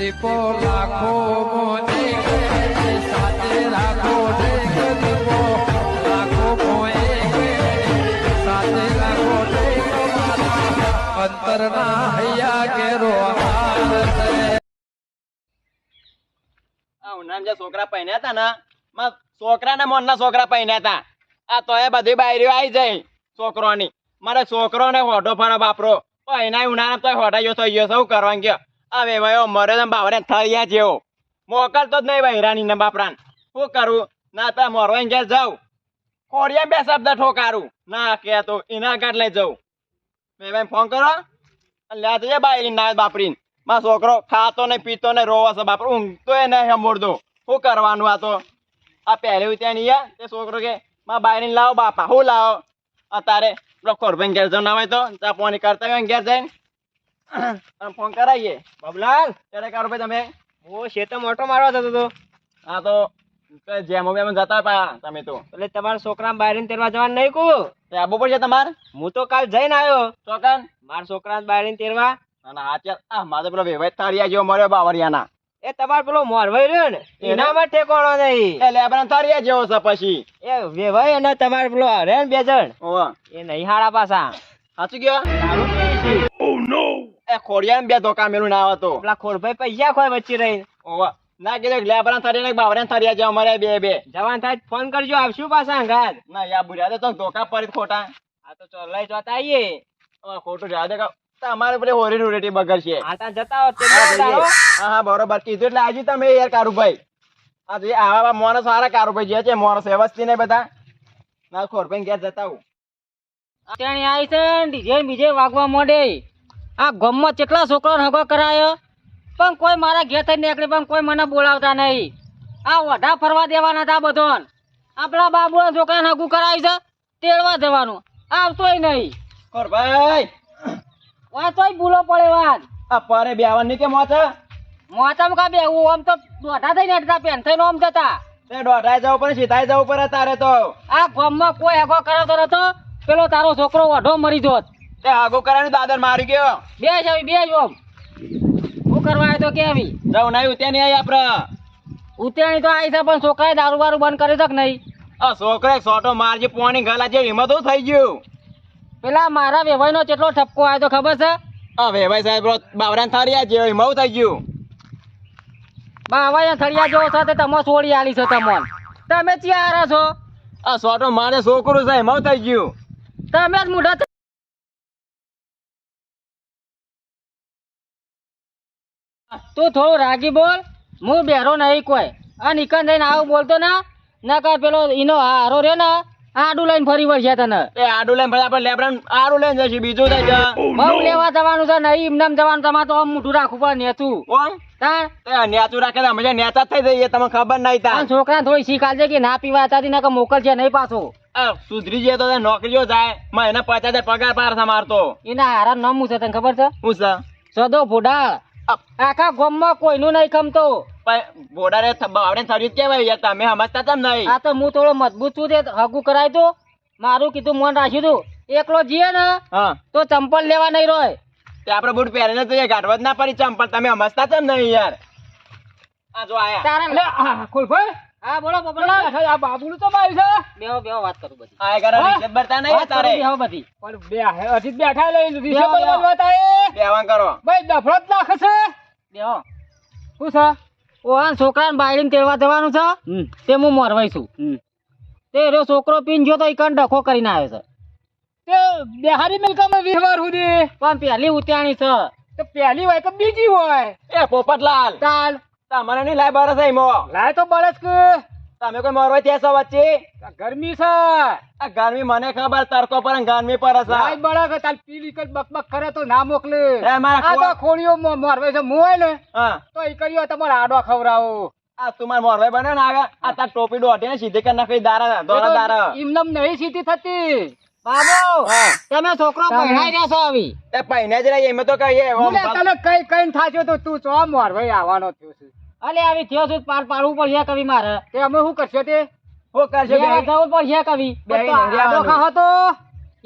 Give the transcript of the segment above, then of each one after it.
દીપો લાખો મોને સાથે રાખો છોકરા પહેર્યા હતા ને, માં છોકરાને મનના છોકરા પહેર્યા હતા. આ તો બધી બાયરીઓ આવી જાય છોકરોની. મારે છોકરોને હોઢો ફરો બાપરો. એના ઉના તો હોઢા ગયો થઈ ગયો સૌ કરવાનું ગયો આ વેવાયો મરે ને બાવરે થરિયા જેવો. મોકલતો જ નહીં બહેરાની ને બાપરાન શું કરું? ના તો મોરવાઈ ઘેર જાઉં. ખોડિયા બે શબ્દ ઠોકારું. ના કે તો એના આગળ લઈ જાઉં. મેં ભાઈ ફોન કરો લ્યા જઈએ બાયરી ના બાપરીને. મારો છોકરો ખાતો ને પીતો ને રોવા છે બાપરો. ઊંઘતો એ નહીં હમોડતો શું કરવાનું આ તો? આ પહેલી ત્યાં નહીં તે છોકરો કે માં બાયરીને લાવો બાપા, હું લાવો. અત્યારે પેલો ખોરભાઈ ઘેર ના હોય તો ચા પોની કરતા હોય ઘેર જઈને. અને ફોન કરાવીએ. બાબુલાલ ત્યારે કારો ભાઈ તમે. હું શેતો મોટો મારવા જતો હતો. હા તો જેમ હવે અમે જતા પા તમે તો. એટલે તમારા છોકરા બાયરીને તેરવા જવાનું નહીં કહું તે આવવું પડશે તમારે? હું તો કાલ જઈને આવ્યો. ચોકન? મારા છોકરા બાયરીને તેરવા. અને આ ચાલ આ મારે પેલો વેવાય તારિયા જેવો મળ્યો બાવરિયાના એ તમારે પેલો મોરવાઈ રહ્યો ને એના? માટે ઠેકોણો નહીં. એ લેબરા તારિયા જેવો છે પછી. એ વેવાય અને તમારે પેલો હરે ને બે જણ. એ નહીં હાડા પાછા. સાચું ગયો ઓ છે. એ ખોડિયા બે ધોકા મેલું ના આવતો પેલા ખોડભાઈ પૈસા ખોય વચ્ચે રહી ઓવા. ના કીધું લેબરા થરી ને બાવરા થરી જેવા અમારે બે બે. જવાન થાય ફોન કરજો આવશું પાછા અંગાત ના યા બુર્યા તો ધોકા પડી ખોટા. આ તો ચોરલાઈ જોતા આવીએ ખોટું જા દે તમારે પેલી હોરી રૂરેટી બગર છે. આટા જતા હો હા, હા. બરોબર. કીધું એટલે આજે તમે યાર કારુભાઈ. આ જે આવા મોણસ સારા કારુભાઈ જે છે મોણસ વ્યવસ્થિત ને બધા. ના ખોરભાઈ ઘેર જતા હું ત્યાં આવી છે ડીજે બીજે વાગવા માંડે. આ ગામમાં કેટલા છોકરાને હગો કરાયો? પણ કોઈ મારા ઘેર થઈ નીકળે પણ કોઈ મને બોલાવતા નહીં. આ વઢા ફરવા દેવાના હતા બધોન. આપણા બાબુના છોકરાને હગું કરાયું છે તેડવા જવાનું. આવતોય નહીં. ભાઈ. વાંચોય ભૂલો પડે વાત. આ પારે બેવાની કે મોચા મોટામાં કા બેવું આમ તો દોઢા થઈને અડધા પેન થઈને આમ જતા. તે દોઢાઈ જવું પડે સીધાઈ જવું પડે તારે તો. આ ગામમાં કોઈ હગો કરાવતો નતો. પેલો તારો છોકરો વઢો મરી જોત તે આગો કરાને દાદર મારી ગયો. બે આવી બે ઓમ. હું કરવા આવ્યો તો કે આવી? જવું નહીં ત્યાં નહીં આવી આપડે. ઉતેણી તો આવી છે પણ છોકરાએ દારૂ બારૂ બંધ કરી શક નહીં? આ છોકરા સોટો મારજે પોણી ગલા જે હિંમત થઈ ગયું. પેલા મારા વેવાઈનો કેટલો ઠપકો આવ્યો તો ખબર છે? આ વેવાઈ સાહેબ બાવરાન થારી જેવો એમાં થઈ ગયું. બાવા થળિયા જેવો છે તે તમે છોડી આલી છો તમોન. તમે ચિયારા છો? આ સોટો મારે છોકરું છે એમાં થઈ ગયું. તમે જ મૂઢા તું થોડું રાગી બોલ હું બેરો નહીં કોઈ. આ નિકાન થઈને આવું બોલતો ના? ના કા પેલો ઈનો હારો રે ને? આડું લઈને ફરી વળશે તને. એ આડું લઈને ફરી આપણે લેબરાન આડું લઈને જશે બીજું થઈ જાય બહુ લેવા જવાનું છે નહીં એમને જવાનું તમારે તો આમ મોઢું રાખવું પડે નેતું. કોણ? નેચું રાખે તો અમે થઈ જઈએ તમને ખબર નહીં તા છોકરા થોડી શીખ આલજે કે ના પીવા હતા ના મોકલશે નહીં પાછો. સુધરી જાય તો નોકરીઓ જાય મહિને પચાસ હજાર પગાર પાર છે મારતો એના હારા નામ છે તને ખબર છે? હું છે? સદો ભોડાળ. આ આખા ગામમાં કોઈનું નહીં ખમતો બાવડે યાર તમે સમજતા નહીં. આ તો હું થોડો મજબૂત છું તે હગું કરાય તો. મારું કીધું મન રાખ્યું તું. એકલો જીએ ને હા. તો ચંપલ લેવા નહીં રોય. તે આપણે બૂટ પહેરીને તો ગાઢવા જ ના પડી ચંપલ તમે સમજતા કેમ નહીં યાર. આ જો આયા. તારા ખોલભાઈ હા બોલો પોપટલાલ આ બાબુલ તો બાઈ છે. બેહો બેહો વાત કરું બધી. આ ઘરે રિશ્વત ભરતા નહીં તારે. બેહો બધી. પણ બે અજીત બેઠા લઈ બેહો, બેહો. બેવા કરો. ભાઈ દફરત નાખે છે. બેહો. શું છે? ઓ આ છોકરાને બાયડીને તેડવા જવાનું છે? તે હું મરવાઈ છું તે રહ્યો છોકરો પીન જો તો ઈકન ડખો કરીને આવે છે. તે બિહારી મિલકામાં વ્યવહાર સુધી. પણ પેલી ઉત્યાણી છે. તો પહેલી હોય તો બીજી હોય? એ પોપટલાલ. ચાલ તમારે નહીં લાય બરસ એમો લાય તો બરસ કે. તમે કોઈ મારો ત્યાં છો વચ્ચે? ગરમી છે. આ ગરમી મને ખબર તરકો પર ગરમી પર છે. લાય બરસ તાલ પીલી કઈ બકબક કરે તો ના મોકલે. એ મારા આ તો ખોડીઓ મોરવે છે મોય ને હા. તો ઈ કર્યો તમારે આડો ખવરાવો આ તું મોરવે મોરભાઈ બને ને આગળ. આ તાર ટોપી દોઢી ને સીધી કરી નાખી દારા દોરા દારા. ઇમનમ નહીં સીધી થતી. બાબો તમે છોકરો પહેરાઈ રહ્યા છો આવી. એ પહેને જ રહી એમ તો કહીએ તને કઈ કઈ થાચ્યો તો તું ચો મોરવે આવવાનો થયો છે. અલે આવી થયો છું પાર પાડવું પડશે કવિ મારે. તે અમે શું કરશે તે? હું કરશે બે વાર પડશે કવિ. બે તો નંદી આડો ખાહો તો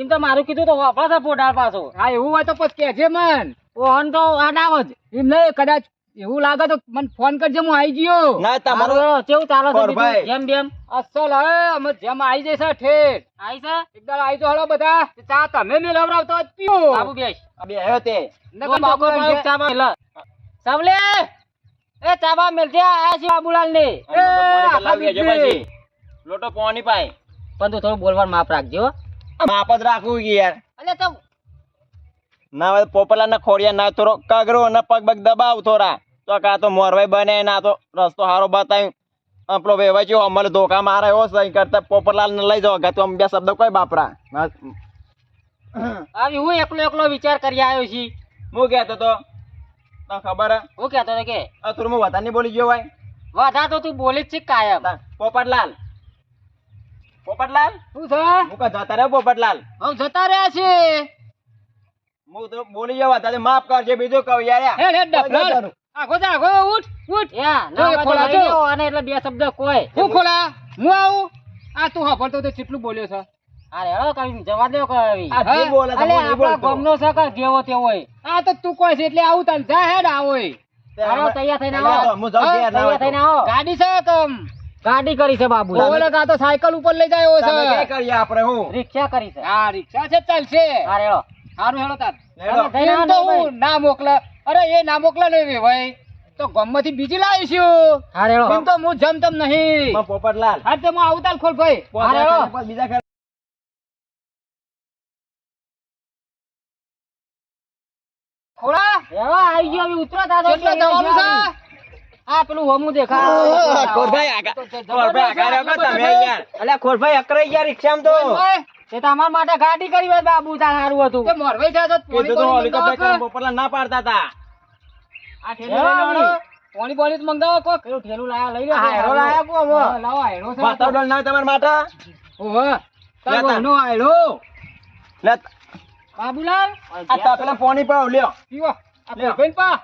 એમ તો મારું કીધું તો વાપરા છે પોટાળ પાછો. હા એવું હોય તો પછી કહેજે મન. ઓહન તો આડાવ જ. એમ નહીં કદાચ એવું લાગે તો મને ફોન કરજે હું આવી ગયો. ના તમારો કેવું ચાલે છે જેમ જેમ. અસલ હે અમે જેમ આવી જશે ઠેઠ. આવી છે? એકદમ આવી તો હળો બધા. ચા તમે મેળવરાવતો પીઓ. બાબુ બેસ. બે આવ્યો તે. નકર બાબુ ચા મેલ સાંભળે? એ ચાબા મેલજે આયા છે બાબુલાલ ને લોટો પાણી પાય. પણ તું થોડું બોલવાનું માપ રાખજો. માપ જ રાખવું યાર. અલે તો ના તો પોપલા ના ખોડિયા ના થોડો કાગરો ના પગ પગ દબાવ થોડા. તો કા તો મોરવાઈ બને ના તો રસ્તો હારો બતાવ્યું આપણો વેવાય જેવો અમલ ધોકા મારે એવો સહી કરતા પોપરલાલ ને લઈ જાવ તો બે શબ્દ કોઈ બાપરા આવી હું એકલો એકલો વિચાર કરી આવ્યો છી. હું કહેતો તો ખબર હું? કેતો કે તું હું વધારે નહીં બોલી ગયો ભાઈ. વધા તો તું બોલી જ છે કાયમ. પોપટલાલ. પોપટલાલ? શું છે? હું કા જતા રહ્યો પોપટલાલ? હું જતા રહ્યા છે. હું તો બોલી ગયો વધારે માફ કરજે બીજું કહું યાર હે હે ડફલાલ. આગો જા આગો ઉઠ ઉઠ. યા ના ખોલા જો. અને એટલે બે શબ્દ કોઈ. હું ખોલા? હું આવું? આ તું સાંભળતો તો કેટલું બોલ્યો છે? જવા દો છે નહીં આપણા જેવો તેવો આ તો તું કોઈ છે એટલે આવું તને જા હેડ આવો તૈયાર થઈને આવો. તો, હું જાઉં હા, ઘેર ના હોય તૈયાર થઈને આવો. ગાડી છે કમ ગાડી કરી છે બાબુ. ઓલે કાં તો સાયકલ ઉપર લઈ જાય છે. કઈ કરીએ આપણે હું? રિક્ષા કરી છે. હા રિક્ષા છે ચાલશે. અરે હેડો. સારું હેડો તાર હેડો. તમે જઈને એમ આવો તો હું ના મોકલે અરે એ ના મોકલે ને ભાઈ. તો ગમમાંથી બીજી લાવીશું હારે તો હું જમતમ નહીં. પોપટલાલ. હા તે હું આવતાલ ખોલ ભાઈ. બીજા ખોળા! હેડો, આવી ગયો હવે ઉતરો તાતો કેટલા એટલે છે? આ પેલું હોમું દેખા ખોરભાઈ આગા- ખોરભાઈ આગા રહ્યો તમે યાર? અલ્યા ખોરભાઈ અકરાઈ ગયા રિક્ષામાં તો. તે તમારા માટે ગાડી કરી હોય બાબુ તાર સારું હતું. તે મોરવાઈ જાય તો પોણી તો હેલિકોપ્ટર મંગાવો કરીને ના પાડતા હતા. આ ઠેલી લઈને પોણી તો મંગાવો કોક. પેલું ઠેલું લાયા લઈ લો આ લાયા કોમ હો. લાવો આયડો છે. વાતાવરણ ના હોય માટે? ઓહો તાર લેતા. વહુનો લે, બાબુલાલ? આ તપેલા પાણી પાવ, લ્યો. પીવો. આ. પા.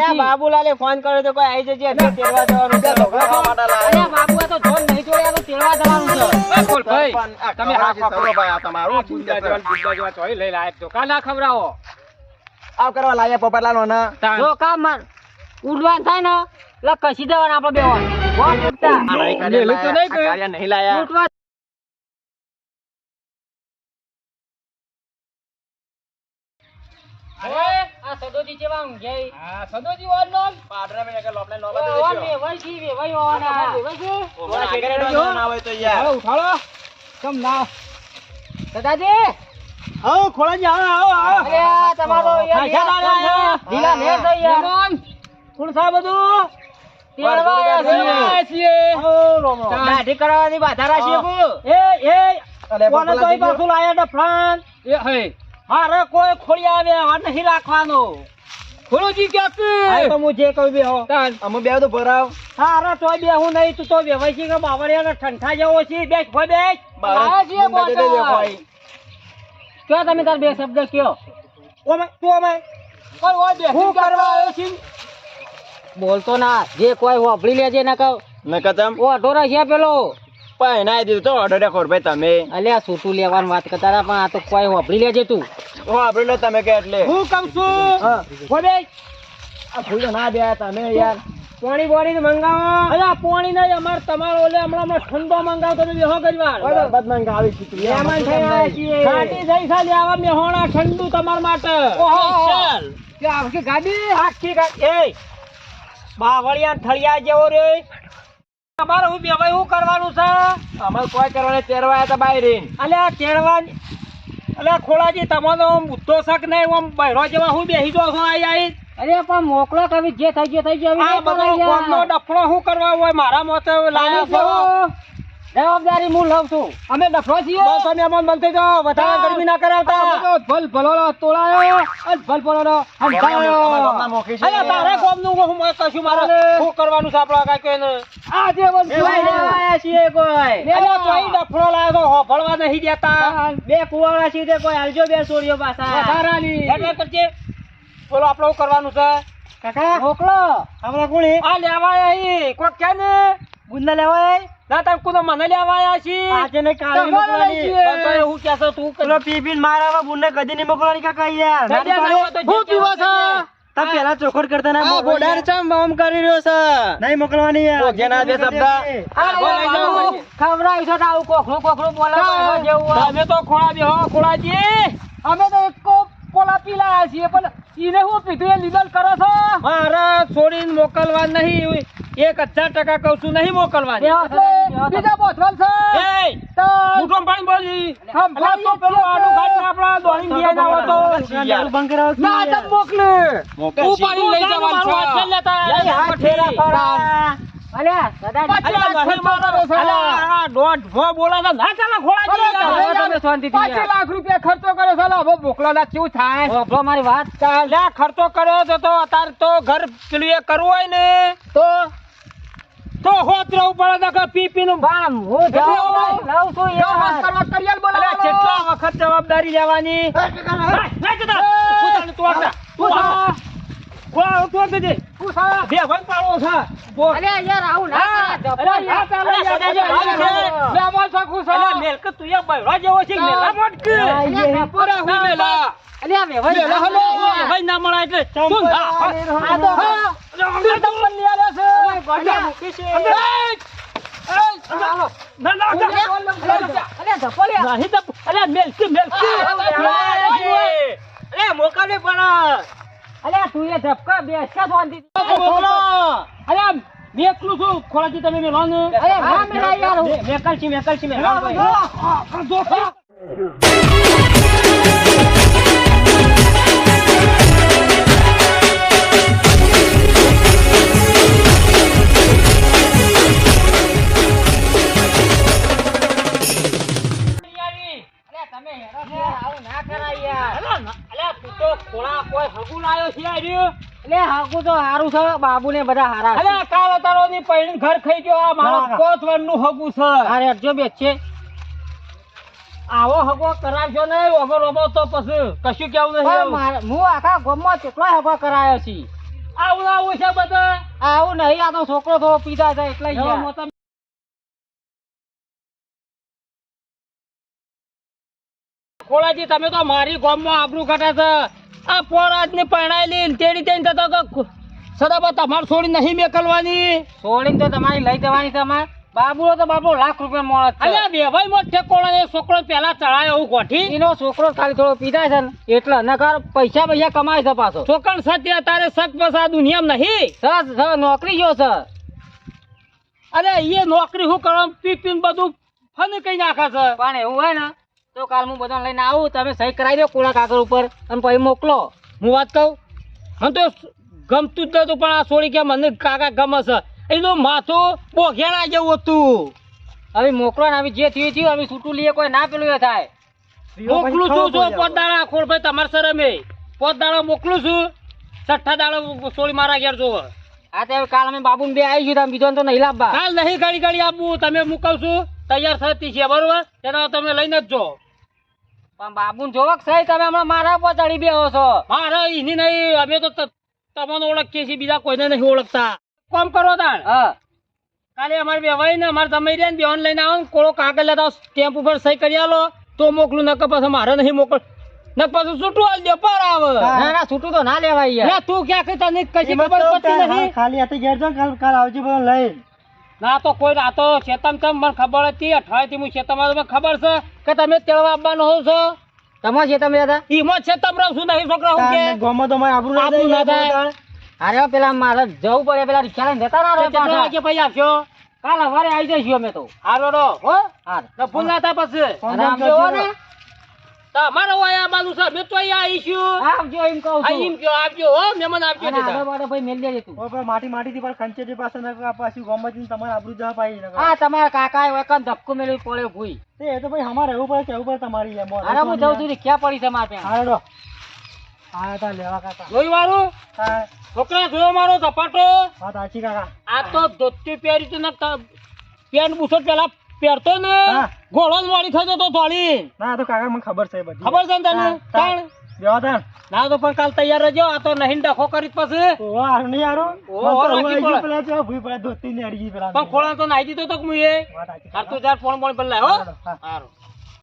છે? બાબુલાલે ફોન કર્યો તો કોઈ આવી જજે તમે હા ખવડાવો. ભાઈ આ તમારું. આ જેવા ને જેવા ચોઈ લઈ લાયક તો કા ના ખવડાવો આવ કરવા લાયા પોપટલાલ ઓના. જો કામ માર ઉડવાન થાય ને એટલે કસી દેવાના આપણે બેવાન આ નહીં કાર્ય મેલું તો. નહીં કે? આ કાર્ય નહીં લાયા. આ સદોજી જેવા ઊંઘ્યા ઈ. હા સદોજી વાળનો પાદરા મેં કે લોપલે ઓ, લોપલે ઓવા દેજો. મેવાઈ છી, મેવાઈ ઓવાના. ઓલા આગળ ના હોય તો યાર. ઉઠાડો કેમ ના? દાદાજી? આવો, ખોળાજી, આવો, આવો, આવો. અરે તમારો યાર. ઢીલા નેર થઈ યાર. કોણ છે બધું? કરાવવાની બાધા રાખી હા. એ, એ, અરે કોને તો પાછું લાયા ફ્રાન એ હે. અરે કોઈ ખોળી આવે આ નહીં રાખવાનો. ખોલોજી ક્યાં તો હું જે કહું બે હો. અમે બે તો ભરાવ. હારે તો બે હું નહીં તું તો વ્યવસ્થિત કે બાવળિયા ઠંઠા જેવો છે. બેસ ખો બેસ. કયો તમે તાર બે શબ્દ કયો? ઓમે તું અમે કોઈ હોય બે હું કરવા આવ્યો છું? બોલતો ના. જે કોઈ વાપરી લેજે ના કહો. ન કતમ ઓ અઢોરા છે પેલો. એના દીધું તો ઓર્ડર ખોર ભાઈ તમે. અલ્યા સૂતું લેવાની વાત કરતા પણ આ તો કોઈ વાપરી લેજે તું. વાપરી લો તમે કે એટલે. હું કહું છું? હા. બેસ. આ ફૂલ ના બે તમે યાર. પાણી બોણી મંગાવો. અરે પાણી નહીં અમાર તમારો ઓલે હમણાં હમણાં ઠંડો મંગાવ તો બેહો ગજવાર બરાબર મંગાવી છે મહેમાન થઈ રહ્યા છીએ. ખાટી થઈ ખાલી આવા મેહોણા ઠંડુ તમાર માટે. સ્પેશિયલ કે આખી ગાડી? આખી ગાડી એ બાવળિયા થળિયા જેવો રે. તમારે હું બેભાઈ શું કરવાનું છે? અમારે કોઈ કરવાને તેરવા આવ્યા હતા બાયરીન અલ્યા તેરવા અલ્યા ખોળાજી તમારો આમ બુદ્ધો શક નહીં આમ બહેરો જેવા હું બેહી જો છો આઈ આઈ અરે પણ મોકલો કવિ જે થઈ ગયો થઈ ગયો આ બધો ગોમનો ડફળો શું કરવા હોય? મારા મોતે લાયા છો. જવાબદારી હું લઉં છું. અમે ડફળો છીએ. બસ અમે અમન બનતી જાઓ. વધારે ગરમી ના કરાવતા. ભલ ભલોનો તોળાયો અને ભલ ભલોનો હંધાયો. અરે તારે ગોમનું હું કશું મારે શું કરવાનું છે આપણે કાંઈ કોઈને? આ જે વસ્તુ ના છીએ કોઈ. બે અલ્યા તોય ડફળો લાયો તો હોભળવા નહીં દેતા. બે કુવાળા છીએ કોઈ. હાલજો બે સોળીઓ પાછા. વધારાની. એટલે કરજે. બોલો આપણે શું કરવાનું છે કાકા મોકલો આપણા કોણે આ લેવા આવી કોક કે ને ગુંદા લેવાય ના તમે કોને મને લેવાયા છી આજે ને કાલે મોકલવાની જઈએ. પણ તો કે- પેલો પી પીને મારા બુનને કદી નહીં મોકલવાની કાકા યાર દે, હું પીવો છો તમે પેલા ચોખડ કરતા ના મોકલો યાર. ચમ બોમ કરી રહ્યો છે નહીં મોકલવાની યાર જેના બે શબ્દ આ બોલાઈ જાવ. ખવડાવી છો તો આવું કોખરો કોખરું બોલાવો જેવું તમે તો ખોળા બેહો ખોળાજી અમે તો એક કોલા પી લાયા છીએ પણ ઈને હું પીધું એ લીધલ કરો છો? મારા છોડીને મોકલવા નહીં. એક હજાર ટકા છું નહીં મોકલવાની. બીજા બોથવાલ છે. એય, પાણી બોલી. તો પેલું આડું કાઢીને આપણા દોડીને ગયા ના બંધ કરાવો તમ મોકલે. લઈ જવાનું છે. અલ્યા મારો- ભો ચાલે તમે શાંતિથી પાંચ લાખ રૂપિયા ખર્ચો કર્યો છે હવે હવે ના કેવું થાય હોભળો મારી વાત લ્યા, ખર્ચો કર્યો તો તો અત્યારે તો ઘર પેલું એ કરવું હોય ને તો તો હોત રહું પડે તો પી પી નું ભાન હું જાઉં લઉં છું યાર અલા, કેટલા વખત જવાબદારી લેવાની જતા. તું આગળ. તું ખોળા તું આગળ. બે ભાઈ પાડો છે. બોલ. યાર આવું ના ચાલે યાર, મેલક તું એ બૈરા જેવો છે, મેલા મોટ કે. અલ્યા, અરે, હું મેલા. અલ્યા, વેવાઈ મેલા હલો. ભાઈ ના મળે એટલે. તું ના. આ તો હા. અલા, ડબ્બલ લઈ આલે છે. અલા, મૂકી છે. અલ્યા, તો અરે અરે, અરે મોકલે પણ અલ્યા, તું એ ધપકા બેસકા શાંતિથી. અરે મેકલું છું. ખોરાકી તમે મેલો ને અરે, હા, મેલા યાર. મેકલ છી મેકલ છી અલ્યા, તમે હેરો આવું ના કરાય યાર. અલ્યા તું ખોળા કોઈ હગું લાયો છે આર્યું અલ્યા, હાગું તો સારું છે બાબુને બધા હારા અરે કાલ તારો ની પૈણ ઘર ખાઈ ગયો. આ મારો ના. વનનું હગું છે. અરે હટજો બેસ છે આવો હગો કરાવજો ને ઓબો રોબો તો પછી કશું કેવું નહીં હું આખા ગમમાં કેટલો હગો કરાયો છે? આવું આવું છે બધા. આવું નહીં આ તો છોકરો થોડો પીધા છે એટલે ખોળાજી તમે તો મારી ગામમાં આબરૂ ઘટા છે. આ પોરાજની પરણાયેલી તેડી તેડી જતો કે સદાબા તમારે છોડી નહીં મેકલવાની. છોડીને તો તમારી લઈ જવાની છે અમારે. બાબુનો તો બાબુ લાખ રૂપિયા મળે છે. અલ્યા વેવાઈ મો ઠેકોળા છોકરો પેલા ચડાયો એવું કોઠી એનો છોકરો ખાલી થોડો પીધા છે ને એટલે નકાર પૈસા પૈસા કમાય છે પાછો. છોકણ સત્ય તારે શક પસા દુનિયામાં નહીં. સર નોકરી જો સર અરે એ નોકરી શું કરવા પી પીને બધું ફન કઈ નાખે છે. પણ એવું હોય ને તો કાલ હું બધાને લઈને આવું તમે સહી કરાવી દો કોળા કાગળ ઉપર અને પછી મોકલો. હું વાત કહું? હમ તો ગમતું જ નતું પણ આ છોડી કે મને કાકા ગમે છે. એનું માથું બોઘેડા જેવું હતું. હવે મોકલો ને હવે જે થયું થયું હવે છૂટું લઈએ કોઈ ના પેલું થાય. મોકલું છું જો પોત દાડા ખોડભાઈ તમારે શરમે. પોત દાડા મોકલું છું. છઠ્ઠા દાડા સોળી મારા ઘેર જોવો. આ તો કાલ અમે બાબુ બે આવી તમે બીજો તો નહીં લાવવા. કાલ નહીં ગાડી ગાડી આપવું તમે મોકલશું તૈયાર થતી છે બરોબર? તેના તમે લઈને જ જો. પણ બાબુ જોવક સહી તમે હમણાં મારા ઉપર ચડી બેહો છો. મારા એની નહીં અમે તો તમને ઓળખીએ છીએ બીજા કોઈને નહીં ઓળખતા. કોમ કરો તાણ? કાલે અમારે વ્યવહાર ને અમારે તમે રહ્યા ને લઈને આવો ને કોળો કાગળ લેતા સ્ટેમ્પ ઉપર સહી કરી આલો તો મોકલું નકર પછી મારે નહીં મોકલ નક પછી છૂટું આલ દે પર આવે. ના ના છૂટું તો ના લેવાય યાર. તું ક્યાં કઈ તને કશી ખબર પડતી નથી? ખાલી હાથે ઘેર જાઓ, કાલ કાલ આવજો બધો લઈ ના તો કોઈ ના તો શેતમ તમ મને ખબર હતી. અઠવાડિયેથી હું શેતમ મને ખબર છે કે તમે તેડવા આવવાનો હોવ છો. તમારે છે રહ્યા હતા? ઈમાં શેતમ રહું છું નહીં છોકરા હું કે? ગોમાં તો મારે આબરૂ આબરૂ ના થાય. અરે પેલા મારે જવું પડે પેલા રિક્ષા લઈને જતા ના રહો કેટલા વાગે પછી આવશો? કાલ સવારે આવી જઈશું અમે તો. હારો હો? હાર. ભૂલ ના થાય પછી. તમારે વાયા આવવાનું છે મેં તો અહીંયા આવીશું આવજો એમ કહું છું. એમ કયો આવજો હો મહેમાન આવજો બધા. આડો ભાઈ મેલ દેજે તું. ઓ પણ માટી માટી થી પણ ખંચેરી પાસે ન પાછું ગોમાં જઈને તમારે આબરૂ જવા પાઈ ન હા તમારા કાકા એ વખત ધક્કો મેળવી પડ્યો ભૂઈ. એ તો ભાઈ અમારે રહેવું પડે કેવું પડે તમારી એમ. અરે હું જઉં છું રિક્ષા પડી છે મારે હાલો હા તા લેવા કાકા. જોઈ મારું? હા. છોકરા જોયો મારો ઝપાટો? હા તાચી કાકા. આ તો ધોતી પહેરી તો ને પેન બુસો પેલા પહેરતો ને ઘોડો જ મોડી ખાતો તો થોડી ના તો કાકા મને ખબર છે બધી. ખબર છે ને તને. તાણ. બેવા ના તો પણ કાલ તૈયાર રહેજો. આ તો નહીં ડખો કરી પછી. નહીં રાખી પડે. પેલા ભૂઈ ધોતી ને અડી પેલા. પણ ખોળા તો નાઈ દીધો તો મુએ. હાર તો ચાર ફોન ફોન હા. હારું.